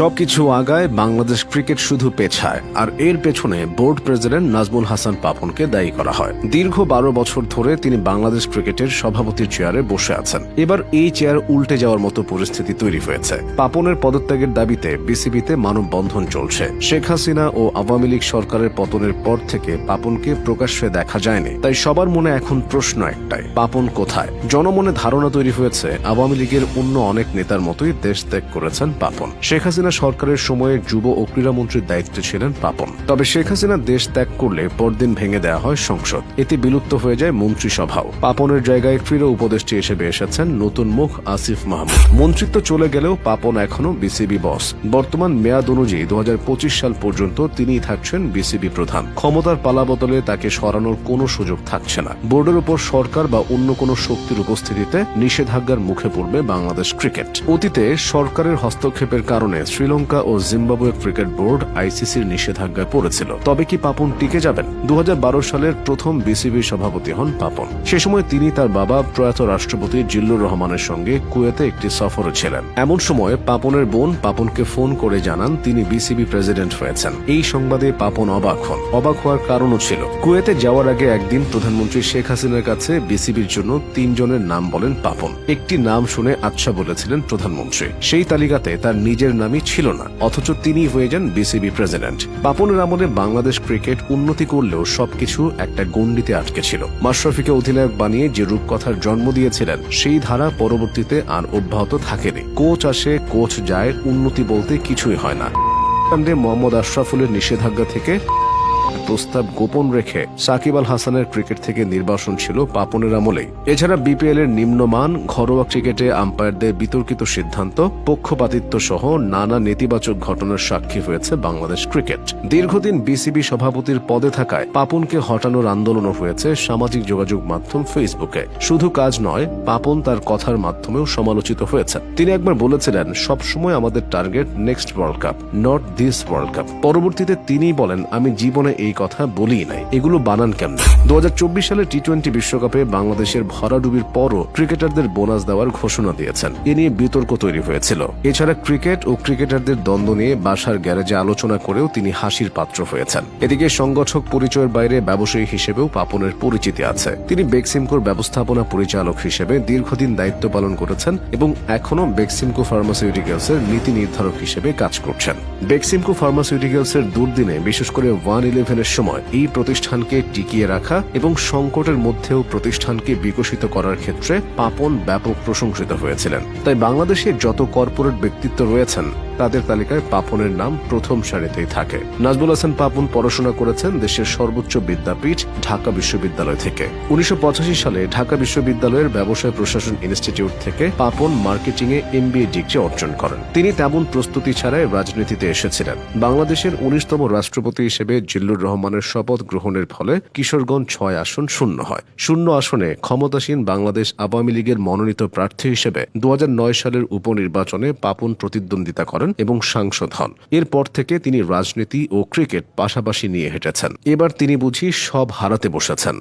সবকিছু আগায় বাংলাদেশ ক্রিকেট শুধু পেছায়, আর এর পেছনে বোর্ড প্রেসিডেন্ট নাজমুল হাসান পাপনকে দায়ী করা হয়। দীর্ঘ বারো বছর ধরে তিনি বাংলাদেশ ক্রিকেটের সভাপতির চেয়ারে বসে আছেন। এবার এই চেয়ার উল্টে যাওয়ার মতো পরিস্থিতি তৈরি হয়েছে। পাপনের পদত্যাগের দাবিতে বিসিবিতে মানববন্ধন চলছে। শেখ হাসিনা ও আওয়ামী লীগ সরকারের পতনের পর থেকে পাপনকে প্রকাশ্যে দেখা যায়নি। তাই সবার মনে এখন প্রশ্ন একটাই, পাপন কোথায়? জনমনে ধারণা তৈরি হয়েছে, আওয়ামী লীগের অন্য অনেক নেতার মতোই দেশ ত্যাগ করেছেন পাপন। শেখ হাসিনা সরকারের সময়ে যুব ও ক্রীড়ামন্ত্রীর দায়িত্বে ছিলেন পাপন তবে শেখ হাসিনা দেশ ত্যাগ করলে পরদিন ভেঙে দেওয়া হয় সংসদ। এতে বিলুপ্ত হয়ে যায় মন্ত্রিসভাও। পাপনের জায়গায় ক্রীড়া উপদেষ্টা হিসেবে এসেছেন নতুন মুখ আসিফ মাহমুদ। মন্ত্রিত্ব চলে গেলেও পাপন এখনও বিসিবি বস। বর্তমান মেয়াদ অনুযায়ী দু হাজার পঁচিশ সাল পর্যন্ত তিনিই থাকছেন বিসিবি প্রধান। ক্ষমতার পালা বদলে তাকে সরানোর কোনো সুযোগ থাকছে না। বোর্ডের উপর সরকার বা অন্য কোনো শক্তির উপস্থিতিতে নিষেধাজ্ঞার মুখে পড়বে বাংলাদেশ ক্রিকেট। অতীতে সরকারের হস্তক্ষেপের কারণে শ্রীলঙ্কা ও জিম্বাবুয়ে ক্রিকেট বোর্ড আইসিসির নিষেধাজ্ঞায় পড়েছিল। তবে কি পাপন টিকে যাবেন? দু সালের প্রথম বিসিবি সভাপতি হন পাপন। সে সময় তিনি তার বাবা প্রয়াত রাষ্ট্রপতি জিল্লুর রহমানের সঙ্গে কুয়েতে একটি সফরে ছিলেন। এমন সময় পাপনের বোন পাপনকে ফোন করে জানান তিনি বিসিবি প্রেসিডেন্ট হয়েছেন। এই সংবাদে পাপন অবাক হন। অবাক হওয়ার কারণও ছিল। কুয়েতে যাওয়ার আগে একদিন প্রধানমন্ত্রী শেখ হাসিনার কাছে বিসিবির জন্য তিনজনের নাম বলেন পাপন। একটি নাম শুনে আচ্ছা বলেছিলেন প্রধানমন্ত্রী। সেই তালিকাতে তার নিজের নামই ছিল না, অথচ তিনি হয়ে যান বিসিবি প্রেসিডেন্ট। পাপনের আমলে বাংলাদেশ ক্রিকেট উন্নতি করলেও সবকিছু একটা গণ্ডিতে আটকে ছিল। মাশরাফিকে অধিনায়ক বানিয়ে যে রূপকথার জন্ম দিয়েছিলেন, সেই ধারা পরবর্তীতে আর অব্যাহত থাকেনি। কোচ আসে, কোচ যায়, উন্নতি বলতে কিছুই হয় না। মোহাম্মদ আশরাফুলের নিষেধাজ্ঞা থেকে প্রস্তাব গোপন রেখে সাকিব আল হাসানের ক্রিকেট থেকে নির্বাসন ছিল পাপনের আমলেই। এছাড়া বিপিএল এর নিম্নমান, ঘরোয়া ক্রিকেটে আম্পায়ারদের বিতর্কিত সিদ্ধান্ত, পক্ষপাতিত্ব সহ নানা নেতিবাচক ঘটনার সাক্ষী হয়েছে বাংলাদেশ ক্রিকেট। দীর্ঘদিন বিসিবি সভাপতির পদে থাকায় পাপনকে হটানোর আন্দোলনও হয়েছে সামাজিক যোগাযোগ মাধ্যম ফেসবুকে। শুধু কাজ নয়, পাপন তার কথার মাধ্যমেও সমালোচিত হয়েছে। তিনি একবার বলেছিলেন, সবসময় আমাদের target next world cup not this world cup পরবর্তীতে তিনি বলেন, আমি জীবনে এই কথা বলি নাই। এগুলো বানান কেমন? দু সালে টি টোয়েন্টি বিশ্বকাপে বাংলাদেশের ভরাডুবির পরও ক্রিকেটারদের বোনাস দেওয়ার ঘোষণা দিয়েছেন। এ নিয়ে বিতর্ক তৈরি হয়েছিল। এছাড়া ক্রিকেট ও ক্রিকেটারদের দ্বন্দ্ব নিয়ে বাসার গ্যারেজে আলোচনা করেও তিনি হাসির পাত্র হয়েছেন। এদিকে সংগঠক পরিচয়ের বাইরে ব্যবসায়ী হিসেবেও পাপনের পরিচিতি আছে। তিনি বেক্সিমকোর ব্যবস্থাপনা পরিচালক হিসেবে দীর্ঘদিন দায়িত্ব পালন করেছেন এবং এখনও বেক্সিমকো ফার্মাসিউটিক্যালসের নীতি নির্ধারক হিসেবে কাজ করছেন। বেক্সিমকো ফার্মাসিউটিক্যালসের দুর্দিনে, বিশেষ করে ওয়ান ইলেভেনের সময় এই প্রতিষ্ঠানকে টিকিয়ে রাখা এবং সংকটের মধ্যেও প্রতিষ্ঠানকে বিকশিত করার ক্ষেত্রে পাপন ব্যাপক প্রশংসিত হয়েছিলেন। তাই বাংলাদেশে যত কর্পোরেট ব্যক্তিত্ব রয়েছেন, তাদের তালিকায় পাপনের নাম প্রথম সারিতেই থাকে। নাজবুল হাসান পাপন পড়াশোনা করেছেন দেশের সর্বোচ্চ বিদ্যাপীঠ, ঢাকা বিশ্ববিদ্যালয় থেকে। উনিশশো পঁচাশি সালে ঢাকা বিশ্ববিদ্যালয়ের ব্যবসায় প্রশাসন ইনস্টিটিউট থেকে পাপন মার্কেটিং এ এমবিএ ডিগ্রি অর্জন করেন। তিনি তেমন প্রস্তুতি ছাড়াই রাজনীতিতে এসেছিলেন। বাংলাদেশের উনিশতম রাষ্ট্রপতি হিসেবে জিল্লুর রহমানের শপথ গ্রহণের ফলে কিশোরগঞ্জ ছয় আসন শূন্য হয়। শূন্য আসনে ক্ষমতাসীন বাংলাদেশ আওয়ামী লীগের মনোনীত প্রার্থী হিসেবে দু হাজার নয় সালের উপনির্বাচনে পাপন প্রতিদ্বন্দ্বিতা করেন এবং সাংসদ হন। এরপর থেকে তিনি রাজনীতি ও ক্রিকেট পাশাপাশি নিয়ে হেঁটেছেন। এবার তিনি বুঝি সব হারাতে বসেছেন।